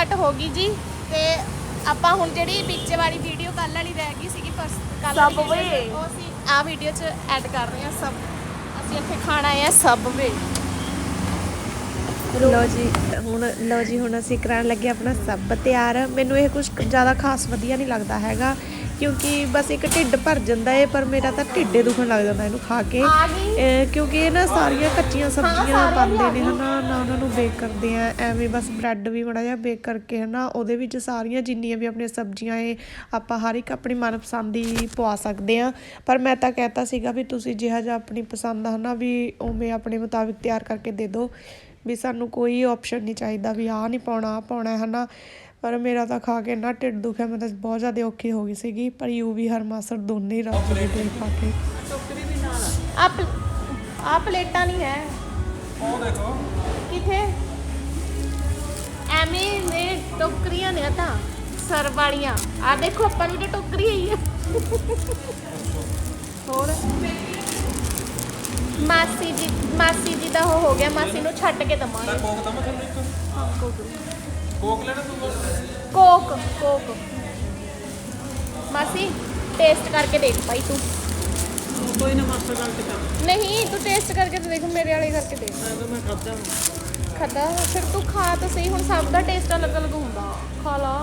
Start ਹੋ ਗਈ ਜੀ ਤੇ ਆਪਾਂ ਹੁਣ ਜਿਹੜੀ ਪਿੱਛੇ ਵਾਲੀ ਵੀਡੀਓ ਕੱਲ ਵਾਲੀ ਰਹਿ ਗਈ ਸੀਗੀ ਪਰ ਕੱਲ Subway। ਉਹ ਅਸੀਂ ਆ ਵੀਡੀਓ 'ਚ ਐਡ ਕਰ ਰਹੇ ਹਾਂ ਸਭ ਅਸੀਂ ਇੱਥੇ ਖਾਣਾ ਆਏ ਸਬਵੇ ਲੋ ਜੀ ਹੁਣ ਲੋ ਜੀ ਹੁਣ ਅਸੀਂ ਕਰਾਉਣ ਲੱਗੇ ਆਪਣਾ ਸਭ ਤਿਆਰ। ਮੈਨੂੰ ਇਹ ਕੁਝ ਜ਼ਿਆਦਾ ਖਾਸ ਵਧੀਆ ਨਹੀਂ ਲੱਗਦਾ ਹੈਗਾ। ਕਿਉਂਕਿ ਬਸ ਇੱਕ ਢਿੱਡ ਭਰ ਜਾਂਦਾ ਏ ਪਰ ਮੇਰਾ ਤਾਂ ਢਿੱਡੇ ਦੁਖਣ ਲੱਗ ਜਾਂਦਾ ਇਹਨੂੰ ਖਾ ਕੇ। ਆ ਕਿਉਂਕਿ ਇਹ ਨਾ ਸਾਰੀਆਂ ਕੱਚੀਆਂ ਸਬਜ਼ੀਆਂ ਪਾਉਂਦੇ ਆ ਨੇ ਹਨਾ ਨਾ ਉਹਨਾਂ ਨੂੰ ਬੇਕ ਕਰਦੇ ਆ ਐਵੇਂ ਬਸ ਬ੍ਰੈਡ ਵੀ ਬੜਾ ਜਿਹਾ ਬੇਕ ਕਰਕੇ ਹਨਾ ਉਹਦੇ ਵਿੱਚ ਸਾਰੀਆਂ ਜਿੰਨੀਆਂ ਵੀ ਆਪਣੀਆਂ ਸਬਜ਼ੀਆਂ ਏ ਆਪਾਂ ਹਰ ਇੱਕ ਆਪਣੀ ਮਨਪਸੰਦ ਦੀ ਪਵਾ ਸਕਦੇ ਆ। ਪਰ ਮੈਂ ਤਾਂ ਕਹਿਤਾ ਸੀਗਾ ਵੀ ਤੁਸੀਂ ਜਿਹਾ ਜਿਹਾ ਆਪਣੀ ਪਸੰਦ ਆ ਹਨਾ ਵੀ ਉਵੇਂ ਆਪਣੇ ਮੁਤਾਬਿਕ ਤਿਆਰ ਕਰਕੇ ਦੇ ਦਿਓ ਵੀ ਸਾਨੂੰ ਕੋਈ ਆਪਸ਼ਨ ਨਹੀਂ ਚਾਹੀਦਾ ਵੀ ਆਹ ਨਹੀਂ ਪਾਉਣਾ ਆਹ ਪਾਉਣਾ ਹੈ ਹਨਾ। ਪਰ ਮੇਰਾ ਤਾਂ ਖਾ ਕੇ ਨਾ ਢਿੱਡ ਦੁਖਿਆ ਮੈਂ ਤਾਂ ਬਹੁਤ ਜ਼ਿਆਦਾ ਔਖੀ ਹੋ ਗਈ ਸੀਗੀ ਪਰ ਯੂ ਵੀ ਹਰਮਾਸਰ ਦੋਨੇ ਹੀ ਰੱਜ ਗਏ ਤੇ ਖਾ ਕੇ। ਆ ਆ ਪਲੇਟਾਂ ਨਹੀਂ ਹੈ। ਉਹ ਦੇਖੋ। ਕਿੱਥੇ? ਐਵੇਂ ਨੇ ਟੋਕਰੀਆਂ ਨੇ ਆਹ ਤਾਂ ਸਰ ਵਾਲੀਆਂ। ਆ ਦੇਖੋ ਆਪਾਂ ਨੂੰ ਤਾਂ ਟੋਕਰੀ ਹੀ ਹੈ। ਹੋਰ? ਮਾਸੀ ਜੀ ਮਾਸੀ ਜੀ ਦਾ ਉਹ ਹੋ ਗਿਆ ਮਾਸੀ ਨੂੰ ਛੱਡ ਕੇ ਦਵਾਂਗੇ। ਕੋਕ ਮੈਂ ਤੁਹਾਨੂੰ ਇੱਕ। ਕੋਕ। ਲੈਣਾ ਤੂੰ ਕੋਕ ਕੋਕ। ਮਾਸੀ ਟੇਸਟ ਕਰਕੇ ਦੇਖ ਭਾਈ ਤੂੰ। ਕੋਈ ਨਾ ਮਾਸਟਰ ਗੱਲ ਤੇ ਕਰ। ਨਹੀਂ ਤੂੰ ਟੇਸਟ ਕਰਕੇ ਤੇ ਦੇਖ ਮੇਰੇ ਵਾਲੇ ਕਰਕੇ ਦੇਖ। ਮੈਂ ਤਾਂ ਮੈਂ ਖਾਦਾ ਖਾਦਾ ਫਿਰ ਤੂੰ ਖਾ ਤਾਂ ਸਹੀ ਹੁਣ ਸਭ ਦਾ ਟੇਸਟ ਅਲੱਗ ਅਲੱਗ ਹੁੰਦਾ। ਖਾ ਲਾ।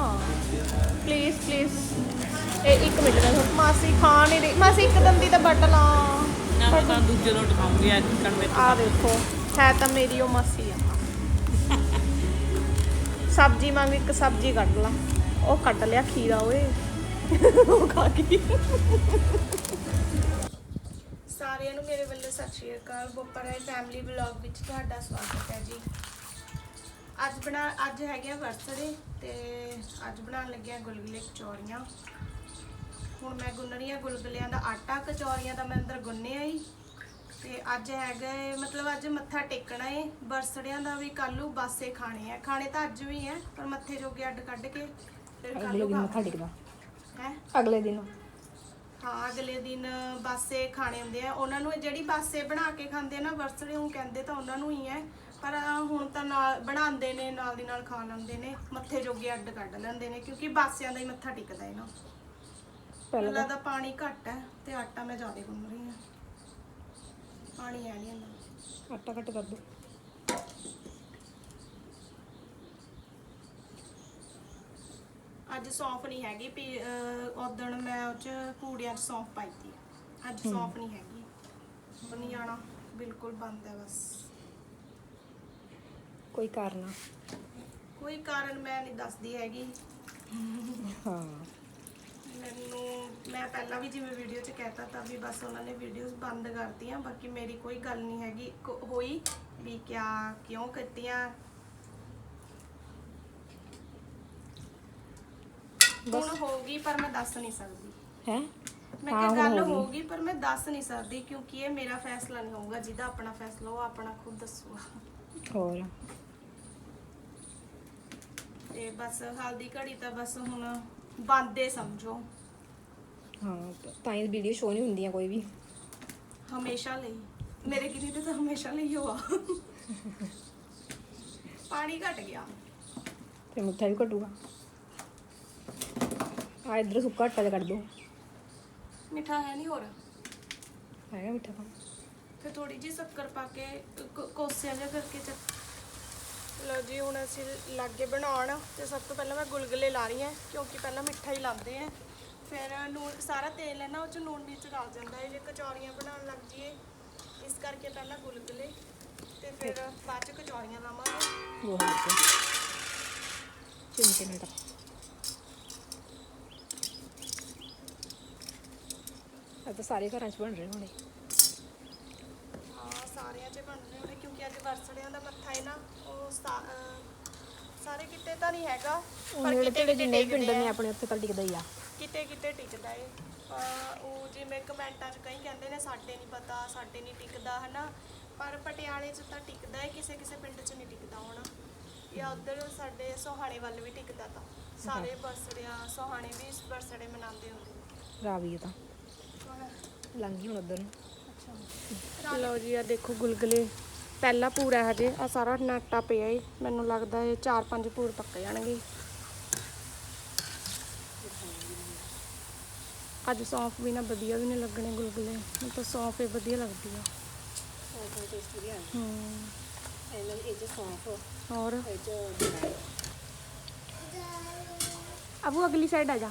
ਪਲੀਜ਼ ਪਲੀਜ਼ ਇਹ ਇੱਕ ਮਿੰਟ ਦਾ ਮਾਸੀ ਖਾ ਨਹੀਂ ਰਹੀ। ਮਾਸੀ ਇੱਕ ਦੰਦੀ ਤਾਂ ਬੱਟ ਲਾ। ਨਾ ਮੈਂ ਤਾਂ ਦੂਜੇ ਰੋਟ ਖਾਉਂਗੀ ਅੱਜ ਕੜਵੇ ਆ ਦੇਖੋ ਹੈ ਤਾਂ ਮੇਰੀ ਉਹ ਮਾਸੀ ਆ। ਸਬਜ਼ੀ ਮੰਗ, ਇੱਕ ਸਬਜ਼ੀ ਕੱਢ ਲਾ। ਉਹ ਕੱਢ ਲਿਆ ਖੀਰਾ ਓਏ। ਉਹ ਖਾ ਗਈ ਸਾਰਿਆਂ ਨੂੰ ਮੇਰੇ ਵੱਲੋਂ ਸਤਿ ਸ਼੍ਰੀ ਅਕਾਲ। ਬੋਪਰਾਏ ਫੈਮਿਲੀ ਵਲੌਗ ਵਿੱਚ ਤੁਹਾਡਾ ਸਵਾਗਤ ਹੈ ਜੀ। ਅੱਜ ਬਣਾ, ਅੱਜ ਹੈਗੇ ਆ ਬਰਥਡੇ ਤੇ ਅੱਜ ਬਣਾਉਣ ਲੱਗੇ ਆ ਗੁਲਗੁਲੇ ਕਚੌਰੀਆਂ। ਹੁਣ ਮੈਂ ਗੁੰਨ ਰਹੀ ਆ ਗੁਲਗੁਲਿਆਂ ਦਾ ਆਟਾ, ਕਚੌਰੀਆਂ ਦਾ ਮੈਂ ਅੰਦਰ ਗੁੰਨਿਆ ਹੀ ਤੇ ਅੱਜ ਹੈਗਾ ਏ ਮਤਲਬ ਅੱਜ ਮੱਥਾ ਟੇਕਣਾ ਏ। ਬਰਸੜਿਆਂ ਦਾ ਵੀ ਕੱਲੂ ਬਾਸੇ ਖਾਣੇ ਆ। ਖਾਣੇ ਤਾਂ ਅੱਜ ਵੀ ਆ ਪਰ ਮੱਥੇ ਜੋਗੇ ਅੱਡ ਕੱਢ ਕੇ ਫਿਰ ਅਗਲੇ ਦਿਨ ਮੱਥਾ ਟੇਕਦਾ ਹੈ? ਅਗਲੇ ਦਿਨ। ਹਾਂ ਅਗਲੇ ਦਿਨ ਬਾਸੇ ਖਾਣੇ ਹੁੰਦੇ ਆ। ਉਹਨਾਂ ਨੂੰ ਜਿਹੜੀ ਬਾਸੇ ਬਣਾ ਕੇ ਖਾਂਦੇ ਆ ਨਾ ਬਰਸੜੇ ਉਹ ਕਹਿੰਦੇ ਤਾਂ ਉਹਨਾਂ ਨੂੰ ਹੀ ਹੈ ਪਰ ਹੁਣ ਤਾਂ ਨਾਲ ਬਣਾਉਂਦੇ ਨੇ ਨਾਲ ਦੀ ਨਾਲ ਖਾ ਲੈਂਦੇ ਨੇ। ਮੱਥੇ ਜੋਗੇ ਅੱਡ ਕੱਢ ਲੈਂਦੇ ਨੇ ਕਿਉਂਕਿ ਬਾਸਿਆਂ ਦਾ ਹੀ ਮੱਥਾ ਟਿਕਦਾ ਹੈ ਨਾ। ਪਹਿਲਾਂ ਪਹਿਲਾਂ ਦਾ ਪਾਣੀ ਘੱਟ ਹੈ ਤੇ ਆਟਾ ਮੈਂ ਜ਼ਿਆਦਾ ਗੁੰਨ ਰਹੀ ਹਾਂ। ਪਾਣੀ ਹੈ ਨਹੀਂ ਅੰਦਰ। ਆਟਾ ਕੱਟ ਕਰ ਦੋ। ਅੱਜ ਸੌਂਫ ਨਹੀਂ ਹੈਗੀ ਪੀ ਉਦਣ ਮੈਂ ਉਹ ਚ ਪੂੜੀਆਂ ਚ ਸੌਂਫ ਪਾਈ ਅੱਜ ਸੌਂਫ ਨਹੀਂ ਹੈਗੀ। ਬਣੀ ਆਣਾ ਬਿਲਕੁਲ ਬੰਦ ਹੈ ਬਸ। ਕੋਈ ਕਾਰਨ ਕੋਈ ਕਾਰਨ ਮੈਂ ਨਹੀਂ ਦੱਸਦੀ ਹੈਗੀ। ਹਾਂ। ਮੈਨੂੰ ਮੈਂ ਪਹਿਲਾਂ ਵੀ ਜਿਵੇਂ ਵੀਡੀਓ 'ਚ ਕਹਿਤਾ ਤਾਂ ਵੀ ਬਸ ਉਹਨਾਂ ਨੇ ਵੀਡੀਓਜ਼ ਬੰਦ ਕਰਤੀਆਂ ਬਾਕੀ ਮੇਰੀ ਕੋਈ ਗੱਲ ਨਹੀਂ ਹੈਗੀ। ਹੋਈ ਵੀ ਕਿਆ ਕਿਉਂ ਕੀਤੀਆਂ? ਹੁਣ ਹੋਊਗੀ ਪਰ ਮੈਂ ਦੱਸ ਨਹੀਂ ਸਕਦੀ। ਹੈ? ਮੈਂ ਕਿਹਾ ਗੱਲ ਹੋਊਗੀ। ਪਰ ਮੈਂ ਦੱਸ ਨਹੀਂ ਸਕਦੀ ਕਿਉਂਕਿ ਇਹ ਮੇਰਾ ਫੈਸਲਾ ਨਹੀਂ ਹੋਊਗਾ ਜਿਹਦਾ ਆਪਣਾ ਫੈਸਲਾ ਉਹ ਆਪਣਾ ਖੁਦ ਦੱਸੂਗਾ। ਹੋਰ? ਤੇ ਬਸ ਹਲਦੀ ਘੜੀ ਤਾਂ ਬਸ ਹੁਣ ਬੰਦੇ ਸਮਝੋ। ਹਾਂ ਤਾਂ ਇਹ ਵੀਡੀਓ ਸ਼ੋ ਨਹੀਂ ਹੁੰਦੀਆਂ ਕੋਈ ਵੀ। ਹਮੇਸ਼ਾ ਲਈ। ਮੇਰੇ ਕਿਤੇ ਤੇ ਤਾਂ ਹਮੇਸ਼ਾ ਲਈ ਹੋਆ। ਪਾਣੀ ਘਟ ਗਿਆ। ਤੇ ਮਿੱਠਾ ਵੀ ਘਟੂਗਾ। ਆ ਇਧਰ ਸੁੱਕਾ ਆਟਾ ਜਿਹਾ ਕੱਢ ਦੋ। ਮਿੱਠਾ ਹੈ ਨਹੀਂ ਹੋਰ? ਹੈਗਾ ਮਿੱਠਾ ਤਾਂ। ਫਿਰ ਥੋੜੀ ਜੀ ਸ਼ੱਕਰ ਪਾ ਕੇ ਕੋ- ਕੋਸਿਆ ਜਿਹਾ ਕਰਕੇ ਚ ਲਓ ਜੀ ਹੁਣ ਅਸੀਂ ਲਾਗੇ ਬਣਾਉਣ। ਤੇ ਸਭ ਤੋਂ ਪਹਿਲਾਂ ਮੈਂ ਗੁਲਗੁਲੇ ਲਾ ਰਹੀ ਹਾਂ ਕਿਉਂਕਿ ਪਹਿਲਾਂ ਮਿੱਠਾ ਹੀ ਲਾਉਂਦੇ ਆ ਫਿਰ ਨੂਨ ਸਾਰਾ ਤੇਲ ਹੈ ਨਾ ਉਹ ਚ ਨੂਨ ਵਿੱਚ ਰਲ ਜਾਂਦਾ ਹੈ ਜੇ ਕਚੌਰੀਆਂ ਬਣਾਉਣ ਲੱਗ ਜੀਏ ਇਸ ਕਰਕੇ ਪਹਿਲਾਂ ਗੁਲਗੁਲੇ ਤੇ ਫਿਰ ਬਾਅਦ ਚ ਕਚੌਰੀਆਂ ਲਾਵਾਂਗੇ। ਉਹ ਹੋ ਗਿਆ। ਚਿੰਤੇ ਨਾਲ ਤਾਂ ਇਹ ਤਾਂ ਸਾਰੇ ਘਰਾਂ 'ਚ ਬਣ ਰਹੇ ਹੋਣੇ। ਹਾਂ ਸਾਰਿਆਂ 'ਚ ਬਣ ਰਹੇ ਹੋਣੇ ਕਿਉਂਕਿ ਅੱਜ ਵਰਸੜਿਆਂ ਦਾ ਮੱਥਾ ਹੈ ਨਾ ਉਹ ਸਾ- ਅਹ ਸਾਰੇ ਕਿਤੇ ਤਾਂ ਨਹੀਂ ਹੈਗਾ ਉਹ ਨੇੜੇ ਕਿਤੇ ਤੇੜੇ ਕਿਤੇ ਜਿੰਨੇ ਵੀ ਪਿੰਡ ਨੇ ਆ। ਆਪਣੇ ਉੱਥੇ ਤਾਂ ਟਿਕਦਾ ਹੀ ਆ। ਕਿਤੇ ਕਿਤੇ ਟਿਕਦਾ ਏ। ਅਹ ਉਹ ਜਿਵੇਂ ਕਮੈਂਟਾਂ 'ਚ ਕਈ ਕਹਿੰਦੇ ਨੇ ਸਾਡੇ ਨਹੀਂ ਪਤਾ ਸਾਡੇ ਨਹੀਂ ਟਿਕਦਾ ਹਨਾ? ਪਰ ਪਟਿਆਲੇ 'ਚ ਤਾਂ ਟਿਕਦਾ ਏ ਕਿਸੇ ਕਿਸੇ ਪਿੰਡ 'ਚ ਨਹੀਂ ਟਿਕਦਾ ਹੋਣਾ। ਜਾਂ ਉਧਰ ਸਾਡੇ ਸੋਹਾਣੇ ਵੱਲ ਵੀ ਟਿਕਦਾ ਤਾਂ। ਸਾਰੇ ਬਰਸੜਿਆਂ ਸੋਹਾਣੇ ਵੀ ਇਸ ਬਰਸੜੇ ਮਨਾਉਂਦੇ ਹੁੰਦੇ ਨੇ। ਰਾਵੀ ਤਾਂ। ਲੰਘੀ ਹੁਣ ਉਧਰ ਨੂੰ। ਲਓ ਜੀ ਆ ਦੇਖੋ ਗੁਲਗੁਲੇ। ਪਹਿਲਾ ਪੂਰਾ ਹਜੇ। ਆ ਸਾਰਾ ਨਾਟਾ ਪਿਆ ਏ। ਮੈਨੂੰ ਲੱਗਦਾ ਇਹ 4-5 ਪੂਰ ਪੱਕ ਜਾਣਗੇ। ਅੱਜ ਸੌਂਫ ਵੀ ਨਾ ਵਧੀਆ ਵੀ ਨਹੀਂ ਲੱਗਣੇ ਗੁਲਗੁਲੇ ਮੈਨੂੰ ਤਾਂ ਸੌਂਫ ਹੀ ਵਧੀਆ ਲੱਗਦੀ ਆ। ਹੂੰ। ਇਹ ਜੋ ਸੌਂਫ ਹੋਰ? ਇਹ ਜੋ ਅਬੂ ਅਗਲੀ ਸਾਈਡ ਆ ਜਾ।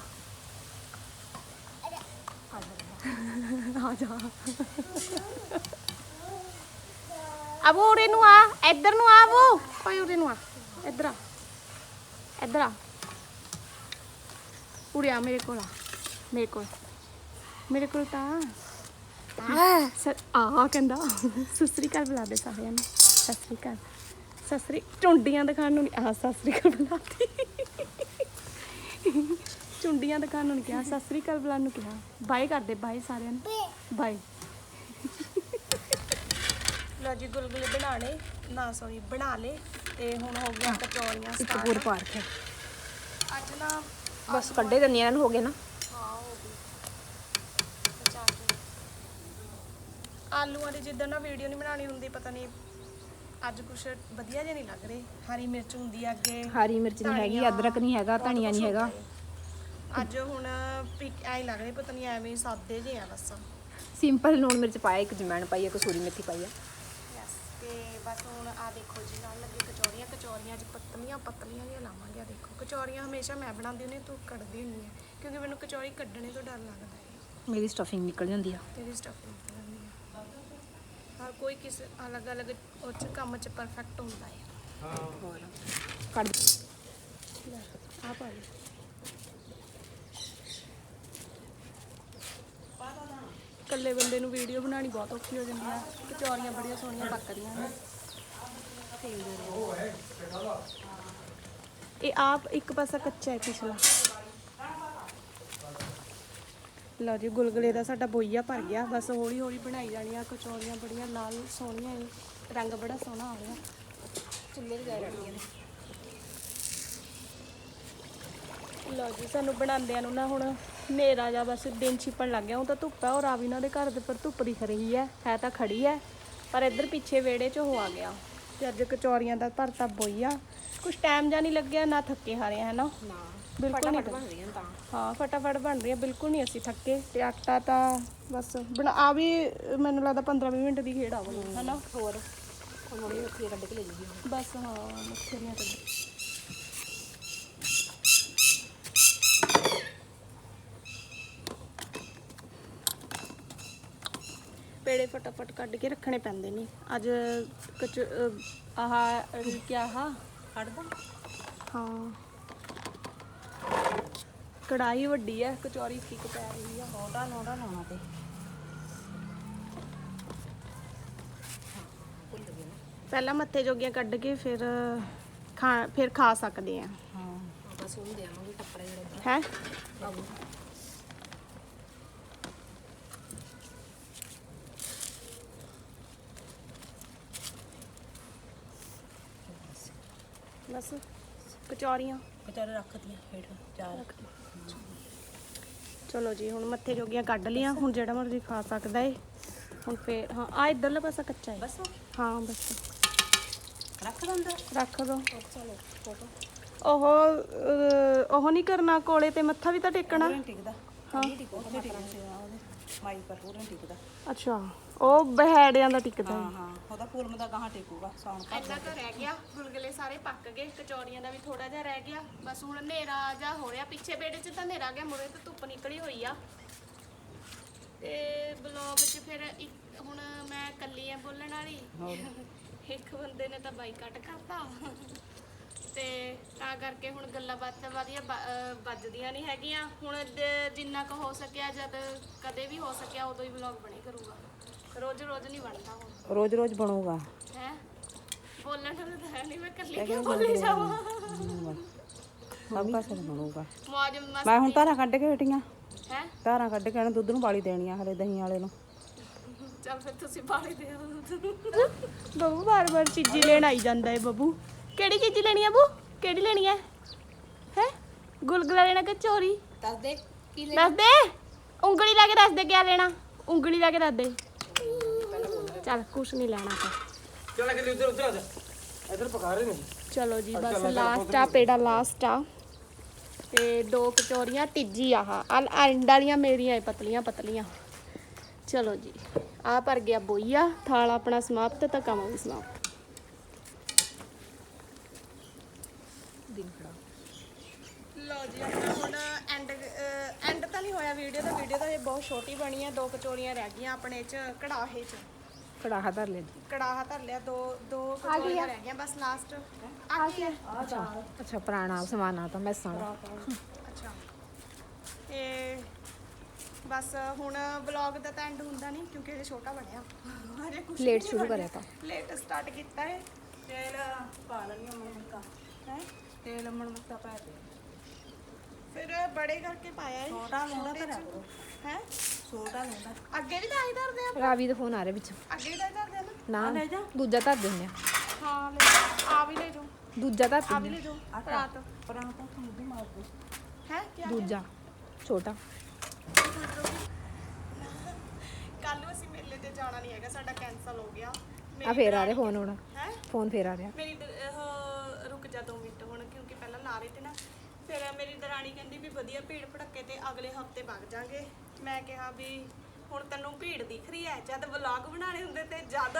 ਆ ਜਾ। ਅਬੂ ਉਰੇ ਨੂੰ ਆ ਇੱਧਰ ਨੂੰ ਆ ਅਬੂ। ਕੋਈ ਉਰੇ ਨੂੰ ਆ। ਇੱਧਰ ਆ। ਇੱਧਰ ਆ। ਉਰੇ ਆ ਮੇਰੇ ਕੋਲ ਆ। ਮੇਰੇ ਕੋਲ। ਮੇਰੇ ਕੋਲ ਤਾਂ ਆ। ਸ- ਆ ਕਹਿੰਦਾ। ਸਸਰੀ ਘਰ ਬੁਲਾ ਦੇ ਸਾਰਿਆਂ ਨੂੰ। ਸਸਰੀ ਘਰ ਸਸਰੀ ਚੁੰਡੀਆਂ ਦਿਖਾਣ ਨੂੰ ਨਹੀਂ ਆ ਸਸਰੀ ਘਰ ਬੁਲਾਤੀ। ਚੁੰਡੀਆਂ ਦਿਖਾਣ ਨੂੰ ਨਹੀਂ ਕਿਹਾ ਸਤਿ ਸ੍ਰੀ ਅਕਾਲ ਬੁਲਾਉਣ ਨੂੰ ਕਿਹਾ। ਬਾਏ ਕਰਦੇ ਬਾਏ ਸਾਰਿਆਂ ਨੂੰ। ਬਾਏ। ਲੋ ਜੀ ਗੁਲਗੁਲੇ ਬਣਾਣੇ ਨਾ ਸੌਰੀ ਬਣਾ ਲੇ ਤੇ ਹੁਣ ਹੋ ਗਿਆ ਕਚੌਰੀਆਂ ਇੱਕ start। ਪੂਰ ਪਾਰਕ ਹੈ। ਅੱਜ ਨਾ ਬਸ ਕੱਢੇ ਦਿੰਨੀ ਇਹਨਾਂ ਨੂੰ ਹੋ ਗਏ ਨਾ। ਹਾਂ ਹੋ ਗਈ ਬਚਾ ਕੇ ਆਲੂਆਂ ਦੀ ਜਿੱਦਾਂ ਨਾ ਵੀਡੀਓ ਨਹੀਂ ਬਣਾਣੀ ਹੁੰਦੀ ਪਤਾ ਨਹੀਂ ਅੱਜ ਕੁਛ ਵਧੀਆ ਜਿਹਾ ਨਹੀਂ ਲੱਗ ਰਹੇ। ਹਰੀ ਮਿਰਚ ਹੁੰਦੀ ਆ ਅੱਗੇ ਹਰੀ ਮਿਰਚ ਨਹੀਂ ਹੈਗੀ ਧਨੀਆ, ਅਦਰਕ ਨਹੀਂ ਹੈਗਾ ਬਹੁਤ ਧਨੀਆ ਨਹੀਂ ਕੁਛ ਹੈਗਾ। ਹੁੰਦਾ। ਅੱਜ ਹੁਣ ਪਿਕ ਐ ਲੱਗ ਰਹੀ ਪਤਾ ਨਹੀਂ ਐਵੇਂ ਹੀ ਸਾਦੇ ਜਿਹੇ ਆ ਬਸ। ਸਿੰਪਲ ਲੂਣ ਮਿਰਚ ਪਾਇਆ ਇੱਕ ਜਮੈਣ ਪਾਈ ਕਸੂਰੀ ਮੇਥੀ ਪਾਈ ਹੈ ਯੈਸ ਤੇ ਬਸ ਹੁਣ ਆ ਦੇਖੋ ਜੀ ਨਾਲ ਲੱਗੇ ਕਚੌਰੀਆਂ ਕਚੌਰੀਆਂ ਚ ਪਤਲੀਆਂ ਪਤਲੀਆਂ ਜਿਹੀਆਂ ਲਾਵਾਂਗੇ ਆ ਦੇਖੋ। ਕਚੌਰੀਆਂ ਹਮੇਸ਼ਾ ਮੈਂ ਬਣਾਉਂਦੀ ਹੁੰਦੀ ਹਾਂ, ਤੂੰ ਕੱਢਦੀ ਹੁੰਦੀ ਹੈ ਕਿਉਂਕਿ ਮੈਨੂੰ ਕਚੌਰੀ ਕੱਢਣੇ ਤੋਂ ਡਰ ਲੱਗਦਾ ਹੈ। ਮੇਰੀ ਸਟਫਿੰਗ ਨਿਕਲ ਜਾਂਦੀ ਆ। ਤੇਰੀ ਸਟਫਿੰਗ ਹਰ ਕੋਈ ਕਿਸੇ ਅਲੱਗ ਅਲੱਗ ਉਹ 'ਚ ਕੰਮ ਚ ਪਰਫੈਕਟ ਹੁੰਦਾ ਹੈ। ਹੋਰ ਕੱਢ ਲੈ ਆ ਪਾ ਲਈ ਇਕੱਲੇ ਬੰਦੇ ਨੂੰ ਵੀਡੀਓ ਬਣਾਉਣੀ ਬਹੁਤ ਔਖੀ ਹੋ ਜਾਂਦੀ ਹੈ ਕਚੌਰੀਆਂ ਬੜੀਆਂ ਸੋਹਣੀਆਂ ਪੱਕਦੀਆਂ ਨੇ। ਇਹ ਆਪ ਇੱਕ ਪਾਸਾ ਕੱਚਾ ਹੈ ਪਿਛਲਾ। ਲਓ ਜੀ, ਗੁਲਗੁਲੇ ਦਾ ਸਾਡਾ ਬੋਈਆ ਭਰ ਗਿਆ। ਬਸ ਹੌਲੀ ਹੌਲੀ ਬਣਾਈ ਜਾਣੀਆਂ ਕਚੌਰੀਆਂ ਬੜੀਆਂ ਲਾਲ ਸੋਹਣੀਆਂ ਰੰਗ ਬੜਾ ਸੋਹਣਾ ਆ ਰਿਹਾ। ਚੁੱਲ੍ਹੇ ਤੇ ਜਾ ਨੇ। ਲਓ ਜੀ, ਸਾਨੂੰ ਬਣਾਉਂਦਿਆਂ ਨੂੰ ਨਾ ਹੁਣ ਹਨੇਰਾ ਜਾਂ ਬਸ ਦਿਨ ਛਿਪਣ ਲੱਗ ਗਿਆ। ਹੁਣ ਤਾਂ ਧੁੱਪ ਹੈ ਔਰ ਆ ਵੀ ਦੇ ਘਰ ਦੇ ਪਰ ਧੁੱਪ ਦਿਖ ਰਹੀ ਹੈ। ਹੈ ਤਾਂ ਖੜੀ ਹੈ, ਪਰ ਇੱਧਰ ਪਿੱਛੇ ਵਿਹੜੇ 'ਚ ਹੋ ਆ ਗਿਆ। ਤੇ ਅੱਜ ਕਚੌਰੀਆਂ ਦਾ ਭਰਤਾ ਬੋਈਆ। ਕੁਝ ਟਾਈਮ ਜਾਂ ਨਹੀਂ ਲੱਗਿਆ ਨਾ ਥੱਕੇ ਹਾਰੇ ਹੈ ਨਾ ਨਾ ਬਿਲਕੁਲ ਨਹੀਂ ਬਣ ਰਹੀਆਂ ਤਾਂ। ਹਾਂ ਫਟਾਫਟ ਬਣ ਰਹੀ ਹੈ ਬਿਲਕੁਲ ਨਹੀਂ ਅਸੀਂ ਥੱਕੇ। ਤੇ ਆਟਾ ਤਾਂ ਬਸ ਬਣਾ ਆ ਵੀ ਮੈਨੂੰ ਲੱਗਦਾ 15 ਮਿੰਟ ਦੀ ਖੇਡ ਆਵਣੀ ਹੈ ਨਾ ਹੋਰ? ਮੋੜੀ ਕੱਢ ਕੇ ਲੈ ਬਸ ਹਾਂ ਮੱਛਰੀਆਂ ਕੱਢ। ਪੇੜੇ ਫਟਾਫਟ ਕੱਢ ਕੇ ਰੱਖਣੇ ਪੈਂਦੇ ਨੇ। ਅੱਜ ਕਚ ਆਹ ਕੀ ਆਹ ਹਾਂ। ਕੜਾਈ ਵੱਡੀ ਹੈ ਕਚੌਰੀ ਫਿੱਕ ਪੈ ਰਹੀ ਆ। ਨੋਟਾ ਨੋਟਾ ਲਾਉਣਾ ਤੇ। ਪਹਿਲਾਂ ਮੱਥੇ ਜੋਗੀਆਂ ਕੱਢ ਕੇ ਫਿਰ ਖਾ ਫਿਰ ਖਾ ਸਕਦੇ ਆ। ਹਾਂ ਬਸ ਉਹਨੂੰ ਦੇਵਾਂਗੇ ਕੱਪੜੇ ਜਿਹੜੇ। ਹੈ? ਬਾਬੂ ਬਸ ਕਚੌਰੀਆਂ। ਵਿਚਾਰੇ ਰੱਖਦੀਆਂ ਹੇਠ ਚਾਰ। ਚਲੋ ਜੀ ਹੁਣ ਮੱਥੇ ਜੋਗੀਆਂ ਕੱਢ ਲੀਆਂ ਹੁਣ ਜਿਹੜਾ ਮਰਜ਼ੀ ਖਾ ਸਕਦਾ ਏ। ਹੁਣ ਫੇਰ ਹਾਂ ਆ ਇਧਰਲਾ ਪਾਸਾ ਕੱਚਾ ਹੈ ਬਸ। ਹਾਂ ਬਸ। ਰੱਖ ਦਿੰਦਾ। ਰੱਖ ਦੋ। ਉਹ ਅਹ, ਉਹ ਨਹੀਂ ਕਰਨਾ ਕੋਲੇ ਤੇ ਮੱਥਾ ਵੀ ਤਾਂ ਟੇਕਣਾ। ਪੂਰਨ ਟਿਕਦਾ। ਹਾਂ। ਉੱਥੇ ਟਿਕਦਾ। ਸੀ ਉਹਦੇ ਮਾਈ ਪਰ ਪੂਰਨ ਟਿਕਦਾ। ਅੱਛਾ। ਉਹ ਬਹਿੜਿਆਂ ਦਾ ਟਿਕਦਾ ਹਾਂ ਹਾਂ ਉਹਦਾ ਪੂਰਨ ਦਾ ਗਾਹਾਂ ਟਿਕੂਗਾ ਸੌਣ ਇੰਨਾ ਤਾਂ ਰਹਿ ਗਿਆ ਗੁਲਗੁਲੇ ਸਾਰੇ ਪੱਕ ਗਏ ਕਚੌਰੀਆਂ ਦਾ ਵੀ ਥੋੜਾ ਜਿਹਾ ਰਹਿ ਗਿਆ ਬਸ ਹੁਣ ਹਨੇਰਾ ਜਾ ਹੋ ਰਿਹਾ ਪਿੱਛੇ ਬੇੜੇ 'ਚ ਤਾਂ ਹਨੇਰਾ ਗਿਆ ਮੁਰੇ ਤੇ ਧੁੱਪ ਨਿਕਲੀ ਹੋਈ ਆ। ਤੇ ਬਲੌਗ 'ਚ ਫਿਰ ਇੱਕ ਹੁਣ ਮੈਂ ਇਕੱਲੀ ਆ ਬੋਲਣ ਵਾਲੀ ਇੱਕ ਬੰਦੇ ਨੇ ਤਾਂ ਬਾਈਕਾਟ ਕਰਤਾ। ਤੇ ਤਾਂ ਕਰਕੇ ਹੁਣ ਗੱਲਾਂ ਬਾਤਾਂ ਵਧੀਆ ਬ- ਅਹ ਵੱਜਦੀਆਂ ਨਹੀਂ ਹੈਗੀਆਂ। ਹੁਣ ਜ- ਜਿੰਨਾ ਕੁ ਹੋ ਸਕਿਆ ਜਦ ਕਦੇ ਵੀ ਹੋ ਸਕਿਆ ਉਦੋਂ ਹੀ ਵਲੌਗ ਬਣੇ ਕਰੂਗਾ। ਰੋਜ਼ ਰੋਜ਼ ਨਹੀਂ ਬਣਦਾ ਹੁਣ ਰੋਜ਼ ਰੋਜ਼ ਬਣੂਗਾ ਹੈ ਬੋਲਣ ਨੂੰ ਤਾਂ ਹੈ ਨਹੀਂ ਮੈਂ ਇਕੱਲੀ ਕਿਉਂ ਬੋਲੀ ਜਾਵਾਂ ਸਭ ਪਾਸੇ ਬਣੂਗਾ ਮੌਜ ਮਸਤ ਮੈਂ ਹੁਣ ਧਾਰਾਂ ਕੱਢ ਕੇ ਹਟੀਆਂ ਹੈ ਧਾਰਾਂ ਕੱਢ ਕੇ ਦੁੱਧ ਨੂੰ ਬਾਲੀ ਦੇਣੀ ਆ ਹਲੇ ਦਹੀਂ ਵਾਲੇ ਨੂੰ ਚੱਲ ਫਿਰ ਤੁਸੀਂ ਬਾਲੇ ਦੇ ਬੱਬੂ ਬਾਰ ਬਾਰ ਚੀਜ਼ੀ ਲੈਣ ਆਈ ਜਾਂਦਾ ਹੈ ਬੱਬੂ ਕਿਹੜੀ ਚੀਜ਼ੀ ਲੈਣੀ ਆ ਬੂ ਕਿਹੜੀ ਲੈਣੀ ਹੈ ਹੈ ਗੁਲਗੁਲਾ ਲੈਣਾ ਕਿ ਚੋਰੀ ਦੱਸ ਦੇ ਕੀ ਦੱਸ ਦੇ ਉਂਗਲੀ ਲਾ ਕੇ ਦੱਸ ਦੇ ਕਿਆ ਲੈਣਾ ਉਂਗਲੀ ਲਾ ਕੇ ਦੱਸ ਦੇ ਚੱਲ ਕੁਛ ਨਹੀਂ ਲੈਣਾ ਤਾਂ ਚੱਲ ਕੇ ਉਧਰ ਉਧਰ ਆ ਜਾ। ਇਧਰ ਪਕਾ ਰਹੇ ਨੇ। ਚਲੋ ਜੀ ਬਸ ਲਾਸਟ ਆ ਪੇੜਾ ਲਾਸਟ ਆ। ਤੇ ਦੋ ਕਚੋਰੀਆਂ ਤੀਜੀ ਆਹ। ਆ ਐਂਡ ਵਾਲੀਆਂ ਮੇਰੀਆਂ ਏ ਪਤਲੀਆਂ ਪਤਲੀਆਂ। ਚਲੋ ਜੀ ਆ ਭਰ ਗਿਆ ਬੋਈਆ। ਥਾਲ ਆਪਣਾ ਸਮਾਪਤ ਤਾਂ ਕੰਮ ਵੀ ਸਮਾਪਤ। ਲੋ ਜੀ ਆਪਣਾ ਹੁਣ ਐਂਡ ਐਂਡ ਤਾਂ ਨਹੀਂ ਹੋਇਆ ਵੀਡੀਓ ਦਾ। ਵੀਡੀਓ ਤਾਂ ਇਹ ਬਹੁਤ ਛੋਟੀ ਬਣੀ ਆ। ਦੋ ਕਚੋਰੀਆਂ ਰਹਿ ਗਈਆਂ ਆਪਣੇ ਚ ਕੜਾਹੇ ਚ। ਕੜਾਹਾ ਧਰ ਲੈ ਕੜਾਹਾ ਧਰ ਲਿਆ ਦੋ ਦੋ ਕਚੋਰੀਆਂ ਰਹਿ ਗਈਆਂ ਬਸ ਲਾਸਟ ਆ ਅੱਛਾ ਅੱਛਾ ਪੁਰਾਣਾ ਸਮਾਨ ਆ ਤਾਂ ਮੈਸਾਂ ਦਾ ਅੱਛਾ। ਤੇ ਬਸ ਹੁਣ ਵਲੌਗ ਦਾ ਤਾਂ ਐਂਡ ਹੁੰਦਾ ਨਹੀਂ ਕਿਉਂਕਿ ਇਹ ਛੋਟਾ ਬਣਿਆ। ਹਜੇ ਕੁਝ ਲੇਟ ਸ਼ੁਰੂ ਕਰਿਆ ਤਾਂ। ਲੇਟ ਸਟਾਰਟ ਕੀਤਾ ਹੈ ਤੇਲ ਪਾ ਲੈਣੀ ਅਮਨ ਮੱਕਾ ਹੈ? ਤੇਲ ਅਮਨ ਮੱਕਾ ਪਾ ਦੇ ਫਿਰ ਬੜੇ ਕਰਕੇ ਪਾਇਆ ਹੈ ਛੋਟਾ ਲੈਂਦਾ ਤੇ ਹੈ? ਛੋਟਾ ਲੈਂਦਾ। ਅੱਗੇ ਵੀ ਤਾਂ ਆਈ ਧਰਦੇ ਆ। ਰਾਵੀ ਦਾ ਫੋਨ ਆ ਰਿਹਾ ਵਿੱਚ ਅੱਗੇ ਵੀ ਤਾਂ ਧਰਦੇ ਆ ਨਾ। ਨਾ ਦੂਜਾ ਧਰ ਦਿੰਦੇ ਆ। ਹਾਂ ਲੈ। ਆ ਵੀ ਲੈ ਜਾਓ। ਦੂਜਾ ਧਰ ਆ ਵੀ ਦਿੰਦੇ ਲੈ ਜਾਓ। ਰਾਤ ਪਰਾਂ ਤਾਂ ਤੁਹਾਨੂੰ ਵੀ ਮਾਰ ਦੋ ਹੈ ਕੀ ਆ। ਦੂਜਾ ਛੋਟਾ। ਕੱਲ ਨੂੰ ਅਸੀਂ ਮੇਲੇ ਤੇ ਜਾਣਾ ਨਹੀਂ ਹੈਗਾ ਸਾਡਾ ਕੈਨਸਲ ਹੋ ਗਿਆ। ਆ ਫੇਰ ਆ ਰਿਹਾ ਫੋਨ ਹੁਣ। ਹੈ? ਫੋਨ ਫੇਰ ਆ ਰਿਹਾ। ਮੇਰੀ ਦ- ਉਹ ਰੁਕ ਜਾ 2 ਮਿੰਟ ਹੁਣ ਕਿਉਂਕਿ ਪਹਿਲਾਂ ਲਾ ਰਹੇ ਤੇ ਨਾ। ਫਿਰ ਮੇਰੀ ਦਰਾਣੀ ਕਹਿੰਦੀ ਵੀ ਵਧੀਆ ਭੀੜ ਭੜੱਕੇ ਤੇ ਅਗਲੇ ਹਫ਼ਤੇ ਵਗ ਜਾਾਂਗੇ। ਮੈਂ ਕਿਹਾ ਵੀ ਹੁਣ ਤੈਨੂੰ ਭੀੜ ਦਿਖ ਰਹੀ ਹੈ ਜਦ ਵਲੌਗ ਬਣਾਣੇ ਹੁੰਦੇ ਤੇ ਜਦ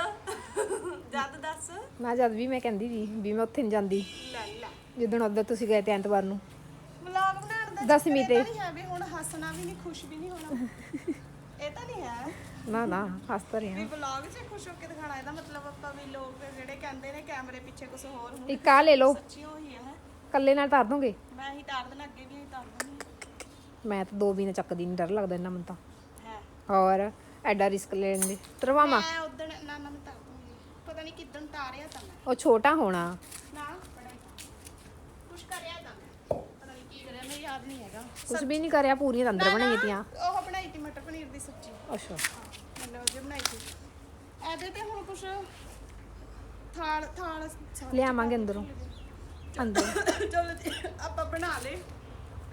ਜਦ ਦੱਸ। ਮੈਂ ਜਦ ਵੀ ਮੈਂ ਕਹਿੰਦੀ ਸੀ ਵੀ ਮੈਂ ਉੱਥੇ ਨਹੀਂ ਜਾਂਦੀ। ਲੈ ਲੈ। ਜਿੱਦਣ ਉਧਰ ਤੁਸੀਂ ਗਏ ਤੇ ਐਤਵਾਰ ਨੂੰ। ਵਲੌਗ ਬਣਾਉਣ ਦਾ ਦਸਵੀਂ ਚੱਕਰ ਤੇ। ਤਾਂ ਨਹੀਂ ਹੈ ਵੀ ਹੁਣ ਹੱਸਣਾ ਵੀ ਨਹੀਂ ਖੁਸ਼ ਵੀ ਨਹੀਂ ਹੋਣਾ। ਇਹ ਤਾਂ ਨਹੀਂ ਹੈ। ਨਾ ਨਾ ਹੱਸਦਾ ਵੀ ਰਿਹਾ। ਵਲੌਗ 'ਚ ਖੁਸ਼ ਹੋ ਕੇ ਦਿਖਾਣਾ ਇਹਦਾ ਮਤਲਬ ਆਪਾਂ ਵੀ ਲੋਕ ਜਿਹੜੇ ਕਹਿੰਦੇ ਨੇ ਕੈਮਰੇ ਪਿੱਛੇ ਕੁਝ ਹੋਰ ਹੁੰਦਾ ਇੱਕ ਆ ਲੈ ਲਓ। ਸੱਚੀ ਉਹੀ ਹੈ। ਕੱਲੇ ਨਾਲ ਧਰ ਦੋਗੇ? ਮੈਂ ਹੀ ਤਾਰ ਦੇਣਾ ਅੱਗੇ ਵੀ ਤਾਰ ਦੂੰਗੀ ਮੈਂ ਤਾਂ ਦੋ ਵੀ ਨਾ ਚੱਕਦੀ ਨਹੀਂ ਡਰ ਲੱਗਦਾ ਇੰਨਾ ਮੈਨੂੰ ਤਾਂ। ਹੈ। ਹੋਰ ਐਡਾ ਰਿਸਕ ਲੈਣ ਦੇ। ਤਰਵਾਮਾ ਮੈਂ ਉਦੋਂ ਨਾ ਨਾ ਦੂੰਗੀ ਪਤਾ ਨਹੀਂ ਕਿੱਦਣ ਤਾਰਿਆ ਤਾਂ ਮੈਂ। ਉਹ ਛੋਟਾ ਹੋਣਾ। ਨਾ ਬੜਾ ਹੀ। ਕੁਛ ਕਰਿਆ ਤਾਂ ਮੈਂ। ਪਤਾ ਨਹੀਂ ਕੀ ਕਰਿਆ ਮੈਨੂੰ ਯਾਦ ਨਹੀਂ ਹੈਗਾ। ਕੁਝ ਵੀ ਨਹੀਂ ਕਰਿਆ ਪੂਰੀਆਂ ਤਾਂ ਅੰਦਰ ਬਣਾਈਆਂ ਤੀਆਂ ਉਹ ਬਣਾਈ ਤੀ ਮਟਰ ਪਨੀਰ ਦੀ ਸਬਜ਼ੀ। ਅੱਛਾ। ਮਤਲਬ ਉਹ ਬਣਾਈ ਸੀ ਇਹਦੇ ਤੇ ਹੁਣ ਕੁਛ ਥਾਲ ਥਾਲ ਲਿਆਵਾਂਗੇ ਅੰਦਰੋਂ। ਅੰਦਰ। ਚਲੋ ਜੀ ਆਪਾਂ ਬਣਾ ਲੇ।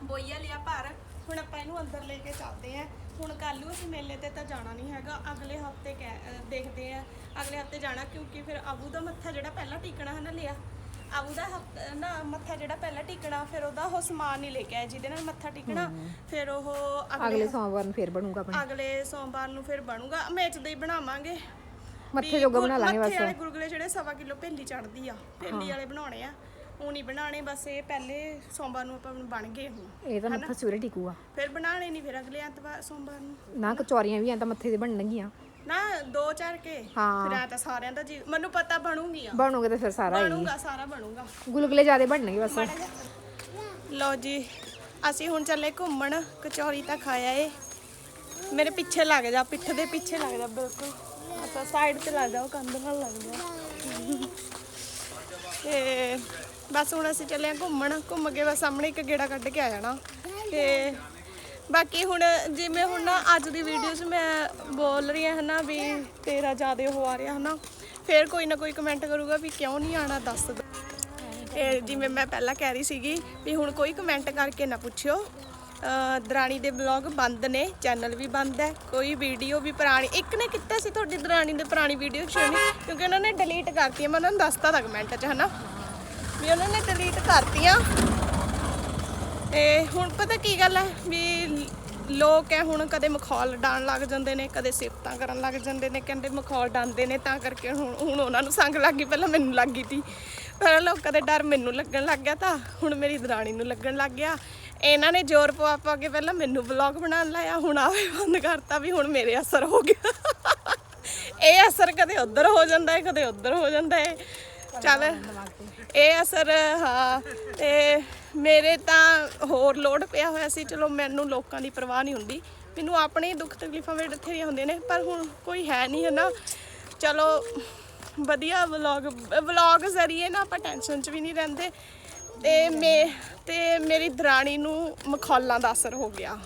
ਬੋਈਆ ਲਿਆ ਭਰ ਹੁਣ ਆਪਾਂ ਇਹਨੂੰ ਅੰਦਰ ਲੈ ਕੇ ਚੱਲਦੇ ਆਂ ਹੁਣ ਕੱਲ ਨੂੰ ਅਸੀਂ ਮੇਲੇ ਤੇ ਤਾਂ ਜਾਣਾ ਨਹੀਂ ਹੈਗਾ। ਅਗਲੇ ਹਫ਼ਤੇ ਦੇਖਦੇ ਆਂ ਅਗਲੇ ਹਫ਼ਤੇ ਜਾਣਾ ਕਿਉਂਕਿ ਫਿਰ ਆਬੂ ਦਾ ਮੱਥਾ ਜਿਹੜਾ ਪਹਿਲਾਂ ਟਿਕਣਾ ਹੈ ਨਾ ਲਿਆ। ਆਬੂ ਦਾ ਨਾ ਮੱਥਾ ਜਿਹੜਾ ਪਹਿਲਾਂ ਟਿਕਣਾ ਫਿਰ ਉਹਦਾ ਉਹ ਸਮਾਨ ਨਹੀਂ ਲੈ ਕੇ ਆਏ ਜਿਹਦੇ ਨਾਲ ਮੱਥਾ ਟਿਕਣਾ। ਫਿਰ ਉਹ ਅਗਲੇ ਸੋਮਵਾਰ ਨੂੰ ਫੇਰ ਬਣੂਗਾ ਆਪਣਾ। ਅਗਲੇ ਸੋਮਵਾਰ ਨੂੰ ਫਿਰ ਬਣੂਗਾ। ਮੇਚ ਦੇ ਹੀ ਬਣਾਵਾਂਗੇ। ਮੱਥੇ ਜੋਗਾ ਬਣਾ ਲਾਂਗੇ ਮੱਥੇ ਬਸ। ਵਾਲੇ ਗੁਲਗੁਲੇ ਜਿਹੜੇ ਸਵਾ ਕਿਲੋ ਭੇਲੀ ਚੜਦੀ ਆ। ਭੇਲੀ ਵਾਲੇ ਬਣਾਉਣੇ ਆ। ਉਹ ਨਹੀਂ ਬਣਾਣੇ ਬਸ ਇਹ ਪਹਿਲੇ ਸੋਮਵਾਰ ਨੂੰ ਆਪਾਂ ਬਣ ਗਏ ਹੁਣ ਇਹ ਤਾਂ ਮੱਥਾ ਸਵੇਰੇ ਟਿਕੂਗਾ। ਫਿਰ ਬਣਾਣੇ ਨਹੀਂ ਫਿਰ ਅਗਲੇ ਐਤਵਾਰ ਸੋਮਵਾਰ ਨੂੰ। ਨਾ ਕਚੌਰੀਆਂ ਵੀ ਐ ਤਾਂ ਮੱਥੇ ਦੇ ਬਣਨਗੀਆਂ। ਨਾ ਦੋ ਚਾਰ ਕੇ। ਹਾਂ। ਫਿਰ ਐ ਤਾਂ ਸਾਰਿਆਂ ਦਾ ਜੀ ਮੈਨੂੰ ਪਤਾ ਬਣੂਗੀ ਆ ਬਣੋਗੇ ਤਾਂ ਫਿਰ ਸਾਰਾ ਹੀ। ਬਣੂਗਾ ਸਾਰਾ ਬਣੂਗਾ। ਗੁਲਗੁਲੇ ਜ਼ਿਆਦਾ ਬਣਨਗੇ ਬਸ। ਲਓ ਜੀ ਅਸੀਂ ਹੁਣ ਚੱਲੇ ਘੁੰਮਣ ਕਚੌਰੀ ਤਾਂ ਖਾਇਆ ਏ। ਮੇਰੇ ਪਿੱਛੇ ਲੱਗ ਜਾ ਪਿੱਠ ਦੇ ਪਿੱਛੇ ਲੱਗ ਜਾ ਬਿਲਕੁਲ। ਅੱਛਾ ਸਾਈਡ ਤੇ ਲੱਗ ਜਾ ਉਹ ਕੰਧ ਨਾਲ ਲੱਗ ਜਾ। ਤੇ ਬਸ ਹੁਣ ਅਸੀਂ ਚੱਲੇ ਆ ਘੁੰਮਣ, ਘੁੰਮ ਕੇ ਬਸ ਸਾਹਮਣੇ ਇੱਕ ਗੇੜਾ ਕੱਢ ਕੇ ਆ ਜਾਣਾ। ਤੇ ਬਾਕੀ ਹੁਣ ਜਿਵੇਂ ਹੁਣ ਨਾ ਅੱਜ ਦੀ ਵੀਡੀਓ 'ਚ ਮੈਂ ਬੋਲ ਰਹੀ ਹਾਂ ਹਨਾ ਵੀ ਤੇਰਾ ਜ਼ਿਆਦਾ ਹੋ ਆ ਰਿਹਾ ਹਨਾ, ਫਿਰ ਕੋਈ ਨਾ ਕੋਈ ਕਮੈਂਟ ਕਰੂਗਾ ਵੀ ਕਿਉਂ ਨਹੀਂ ਆਣਾ ਦੱਸ ਦੋ। ਇਹ ਜਿਵੇਂ ਮੈਂ ਪਹਿਲਾਂ ਕਹਿ ਰਹੀ ਸੀਗੀ ਵੀ ਹੁਣ ਕੋਈ ਕਮੈਂਟ ਕਰਕੇ ਨਾ ਪੁੱਛਿਓ। ਦਰਾਣੀ ਦੇ ਬਲੌਗ ਬੰਦ ਨੇ ਚੈਨਲ ਵੀ ਬੰਦ ਹੈ, ਕੋਈ ਵੀਡੀਓ ਵੀ ਪੁਰਾਣੀ, ਇੱਕ ਨੇ ਕੀਤਾ ਸੀ ਤੁਹਾਡੀ ਦਰਾਣੀ ਦੇ ਪੁਰਾਣੀ ਵੀਡੀਓ ਸ਼ੋਣੀ ਕਿਉਂਕਿ ਉਹਨਾਂ ਨੇ ਡਿਲੀਟ ਕਰਤੀ ਮੈਂ ਉਹਨਾਂ ਨੂੰ ਦੱਸਤਾ ਤਾਂ ਕਮੈਂਟ 'ਚ ਹਨਾ। ਵੀ ਉਹਨਾਂ ਨੇ ਡਿਲੀਟ ਕਰਤੀਆਂ। ਤੇ ਹੁਣ ਪਤਾ ਕੀ ਗੱਲ ਹੈ ਵੀ ਲੋਕ ਹੈ ਹੁਣ ਕਦੇ ਮਖੌਲ ਡਾਣ ਲੱਗ ਜਾਂਦੇ ਨੇ, ਕਦੇ ਸਿਫਤਾਂ ਕਰਨ ਲੱਗ ਜਾਂਦੇ ਨੇ, ਕਹਿੰਦੇ ਮਖੌਲ ਡਾਂਦੇ ਨੇ ਤਾਂ ਕਰਕੇ ਹੁਣ ਹੁਣ ਉਹਨਾਂ ਨੂੰ ਸੰਗ ਲੱਗ ਗਈ, ਪਹਿਲਾਂ ਮੈਨੂੰ ਲੱਗ ਗਈ ਤੀ। ਪਰ ਲੋਕਾਂ ਦੇ ਡਰ ਮੈਨੂੰ ਲੱਗਣ ਲੱਗ ਗਿਆ ਤਾਂ ਹੁਣ ਮੇਰੀ ਦਰਾਣੀ ਨੂੰ ਲੱਗਣ ਲੱਗ ਗਿਆ। ਇਹਨਾਂ ਨੇ ਜ਼ੋਰ ਪਵਾ ਪਾ ਕੇ ਪਹਿਲਾਂ ਮੈਨੂੰ ਵਲੌਗ ਬਣਾਉਣ ਲਾਇਆ, ਹੁਣ ਆਵੇ ਬੰਦ ਕਰਤਾ ਵੀ ਹੁਣ ਮੇਰੇ ਅਸਰ ਹੋ ਗਿਆ ਇਹ ਅਸਰ ਕਦੇ ਉੱਧਰ ਹੋ ਜਾਂਦਾ ਹੈ ਕਦੇ ਉੱਧਰ ਹੋ ਜਾਂਦਾ ਹੈ ਚੱਲ। ਇਹ ਅਸਰ, ਹਾਂ, ਤੇ ਮੇਰੇ ਤਾਂ ਹੋਰ ਲੋਡ ਪਿਆ ਹੋਇਆ ਸੀ, ਚਲੋ ਮੈਨੂੰ ਲੋਕਾਂ ਦੀ ਪਰਵਾਹ ਨਹੀਂ ਹੁੰਦੀ। ਮੈਨੂੰ ਆਪਣੇ ਹੀ ਦੁੱਖ ਤਕਲੀਫਾਂ ਵਿੱਚ ਬਥੇਰੀਆਂ ਹੁੰਦੇ ਨੇ, ਪਰ ਹੁਣ ਕੋਈ ਹੈ ਨਹੀਂ ਹੈ ਨਾ। ਚਲੋ, ਵਧੀਆ ਵਲੌਗ ਵਲੌਗ ਜ਼ਰੀਏ ਨਾ ਆਪਾਂ ਟੈਨਸ਼ਨ 'ਚ ਵੀ ਨਹੀਂ ਰਹਿੰਦੇ। ਤੇ ਮੇ, ਤੇ ਮੇਰੀ ਦਰਾਣੀ ਨੂੰ ਮਖੌਲਾਂ ਦਾ ਅਸਰ ਹੋ ਗਿਆ।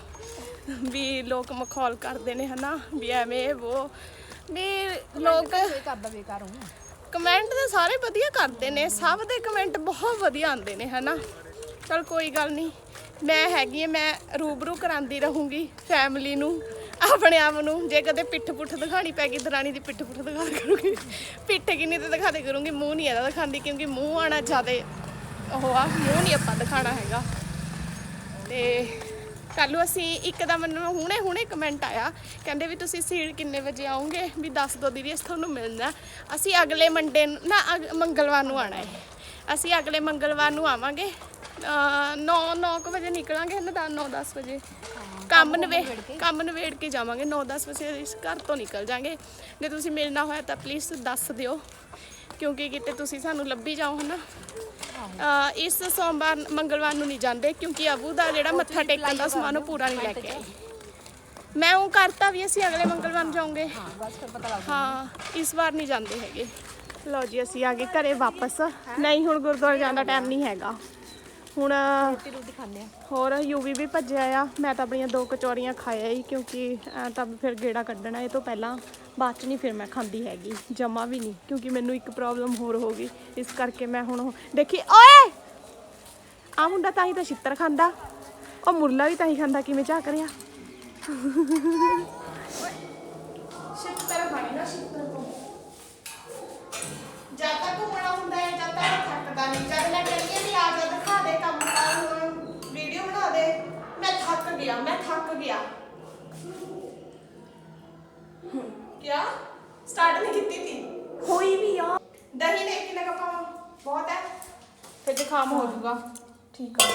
ਵੀ ਲੋਕ ਮਖੌਲ ਕਰਦੇ ਨੇ ਹਨਾ ਵੀ ਐਵੇਂ ਉਹ ਵੀ। ਲੋਕ ਕਰਦਾ ਬੇਕਾਰ ਹੂੰ ਕਮੈਂਟ ਤਾਂ ਸਾਰੇ ਵਧੀਆ ਕਰਦੇ ਨੇ, ਸਭ ਦੇ ਕਮੈਂਟ ਬਹੁਤ ਵਧੀਆ ਆਉਂਦੇ ਨੇ, ਹਨਾ? ਚਲ ਕੋਈ ਗੱਲ ਨਹੀਂ, ਮੈਂ ਹੈਗੀ ਆ ਮੈਂ ਰੂਬਰੂ ਕਰਾਂਦੀ ਰਹੂੰਗੀ ਫੈਮਿਲੀ ਨੂੰ, ਆਪਣੇ ਆਪ ਨੂੰ, ਜੇ ਕਦੇ ਪਿੱਠ ਪੁੱਠ ਦਿਖਾਣੀ ਪੈ ਗਈ, ਦਰਾਣੀ ਦੀ ਪਿੱਠ ਪੁੱਠ ਦਿਖਾ ਕਰੂੰਗੀ। ਪਿੱਠ ਕਿੰਨੀ ਤੇ ਦਿਖਾ ਦੇ ਕਰੂੰਗੀ, ਮੂੰਹ ਨਹੀਂ ਇਹਦਾ ਦਿਖਾਉਂਦੀ, ਕਿਉਂਕਿ ਮੂੰਹ ਆਣਾ ਜ਼ਿਆਦਾ ਉਹ ਆ, ਮੂੰਹ ਨਹੀਂ ਆਪਾਂ ਦਿਖਾਣਾ ਹੈਗਾ। ਤੇ ਕੱਲ ਨੂੰ ਅਸੀਂ ਇੱਕ ਦਾ ਮੈਨੂੰ ਹੁਣੇ ਹੁਣੇ ਕਮੈਂਟ ਆਇਆ। ਕਹਿੰਦੇ ਵੀ ਤੁਸੀਂ ਸੀੜ ਕਿੰਨੇ ਵਜੇ ਆਉਂਗੇ ਵੀ ਦੱਸ ਦੋ ਦੀਦੀ ਅਸੀਂ ਤੁਹਾਨੂੰ ਮਿਲਣਾ ਅਸੀਂ ਅਗਲੇ ਮੰਡੇ ਨੂੰ ਨਾ ਅਗ- ਮੰਗਲਵਾਰ ਨੂੰ ਆਣਾ ਹੈ। ਅਸੀਂ ਅਗਲੇ ਮੰਗਲਵਾਰ ਨੂੰ ਆਵਾਂਗੇ। 9 9 ਵਜੇ ਨਿਕਲਾਂਗੇ ਨਾ 9 10 ਵਜੇ। ਕੰਮ ਨਵੇ ਕੰਮ ਨਵੇੜ ਕੇ ਜਾਵਾਂਗੇ। 9 10 ਵਜੇ ਇਸ ਘਰ ਤੋਂ ਨਿਕਲ ਜਾਾਂਗੇ। ਜੇ ਤੁਸੀਂ ਮਿਲਣਾ ਹੋਇਆ ਤਾਂ ਪਲੀਜ਼ ਦੱਸ ਦਿਓ। ਕਿਉਂਕਿ ਕਿਤੇ ਤੁਸੀਂ ਸਾਨੂੰ ਲੱਭੀ ਜਾਓ ਹਨਾ? ਅਹ ਇਸ ਸੋਮਵਾਰ ਮੰਗਲਵਾਰ ਨੂੰ ਨਹੀਂ ਜਾਂਦੇ ਕਿਉਂਕਿ ਅਬੂ ਦਾ ਜਿਹੜਾ ਮੱਥਾ ਟੇਕਣ ਦਾ ਸਮਾਨ ਉਹ ਪੂਰਾ ਨਹੀਂ ਲੈ ਕੇ ਆਈ ਮੈਂ ਉਹ ਕਰਤਾ ਵੀ ਅਸੀਂ ਅਗਲੇ ਮੰਗਲਵਾਰ ਨੂੰ ਜਾਵਾਂਗੇ ਹਾਂ ਬਸ ਫਿਰ ਪਤਾ ਲੱਗ ਹਾਂ ਇਸ ਵਾਰ ਨਹੀਂ ਜਾਂਦੇ ਹੈਗੇ। ਲਓ ਜੀ ਅਸੀਂ ਆ ਗਏ ਘਰੇ ਵਾਪਸ। ਨਹੀਂ ਹੁਣ ਗੁਰਦੁਆਰੇ ਜਾਣ ਦਾ ਟਾਈਮ ਨਹੀਂ ਹੈਗਾ। ਹੁਣ ਰੋਟੀ ਰੋਟੀ ਖਾਂਦੇ ਆ। ਹੋਰ ਯੂਵੀ ਵੀ ਭੱਜਿਆ ਆ। ਮੈਂ ਤਾਂ ਆਪਣੀਆਂ ਦੋ ਕਚੌਰੀਆਂ ਖਾਇਆ ਹੀ ਕਿਉਂਕਿ ਐਂ ਤਾਂ ਫਿਰ ਗੇੜਾ ਕੱਢਣਾ ਇਹ ਤੋਂ ਪਹਿਲਾਂ ਬਾਅਦ ਚ ਨਹੀਂ ਫਿਰ ਮੈਂ ਖਾਂਦੀ ਹੈਗੀ ਜਮਾ ਵੀ ਨਹੀਂ। ਕਿਉਂਕਿ ਮੈਨੂੰ ਇੱਕ ਪ੍ਰੋਬਲਮ ਹੋਰ ਹੋ ਗਈ। ਇਸ ਕਰਕੇ ਮੈਂ ਹੁਣ ਉਹ- ਦੇਖੀ ਓਏ! ਆ ਮੁੰਡਾ ਤਾਂ ਹੀ ਤਾਂ ਛਿੱਤਰ ਖਾਂਦਾ। ਉਹ ਮੁਰਲਾ ਵੀ ਤਾਂ ਹੀ ਖਾਂਦਾ ਕਿਵੇਂ ਝਾਕ ਰਿਹਾ ਛਿੱਤਰ ਖਾਣੀ ਨਾ ਛਿੱਤਰ ਤੋਂ ਜਦ ਤੱਕ ਘੁੰਮਣਾ ਹੁੰਦਾ ਹੈ ਜਦ ਤੱਕ ਥੱਕਦਾ ਨਹੀਂ ਜਦ ਮੈਂ ਕਹਿੰਦੀ ਹਾਂ ਵੀ ਆ ਜਾ ਦਿਖਾ ਦੇ ਕੰਮ ਕਰ ਹੁਣ ਵੀਡੀਓ ਬਣਾ ਦੇ ਮੈਂ ਥੱਕ ਗਿਆ ਮੈਂ ਥੱਕ ਗਿਆ क्या स्टार्ट नहीं कितनी थी ਹੋਈ ਵੀ ਆ दही ने कितना का पावा बहुत है फिर जुकाम हो जाऊगा ठीक है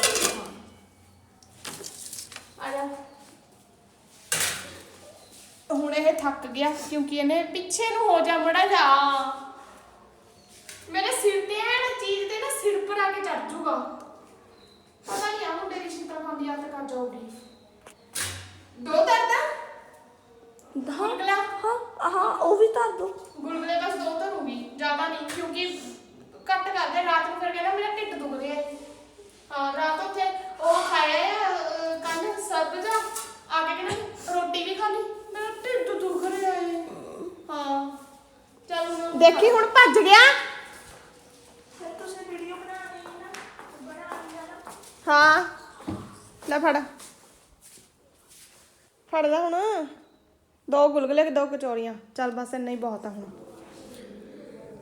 आ जा ਹੁਣ ਇਹ ਥੱਕ ਗਿਆ ਕਿਉਂਕਿ ਇਹਨੇ ਪਿੱਛੇ ਨੂੰ ਹੋ ਜਾ ਮੜਾ ਜਾ ਮੇਰੇ ਸਿਰ ਤੇ ਹੈ ਨਾ ਚੀਜ਼ ਤੇ ਨਾ ਸਿਰ ਪਰ ਆ ਕੇ ਚੜ ਜੂਗਾ ਪਤਾ ਨਹੀਂ ਆ ਮੁੰਡੇ ਦੀ ਚਿੰਤਾ ਖਾਂਦੀ ਆ ਤੇ ਕਰ ਜਾਊਗੀ ਦੋ ਦਰਦਾ ਗੁਲਗੁਲਾ। ਹਾਂ ਹਾਂ ਉਹ ਵੀ ਧਰ ਦੋ। ਗੁਲਗੁਲੇ ਬਸ ਦੋ ਧਰੂਗੀ ਜ਼ਿਆਦਾ ਨਹੀਂ ਕਿਉਂਕਿ ਘੱਟ ਕਰਦੇ ਰਾਤ ਨੂੰ ਫਿਰ ਕਹਿੰਦਾ ਮੇਰਾ ਢਿੱਡ ਦੁਖ ਰਿਹਾ ਹੈ ਹਾਂ ਰਾਤ ਉੱਥੇ ਉਹ ਖਾਇਆ ਕੱਲ ਸਬਜ਼ਾ ਆ। ਕੇ ਕਹਿੰਦਾ ਰੋਟੀ ਵੀ ਖਾ ਲਈ ਮੇਰਾ ਢਿੱਡ ਦੁਖ ਰਿਹਾ ਹੈ ਹਾਂ ਚੱਲ ਹੁਣ ਦੇਖੀ ਹੁਣ ਭੱਜ ਗਿਆ। ਤੁਸੀਂ ਵੀਡੀਓ ਬਣਾਣੀ ਨਾ ਬਣਾਣੀ ਆ ਨਾ। ਹਾਂ ਲੈ ਫੜ। ਫੜ ਲੈ ਹੁਣ। ਦੋ ਗੁਲਗੁਲੇ ਦੋ ਕਚੌਰੀਆਂ। ਚੱਲ ਬਸ ਇੰਨਾ ਹੀ ਬਹੁਤ ਆ ਹੁਣ।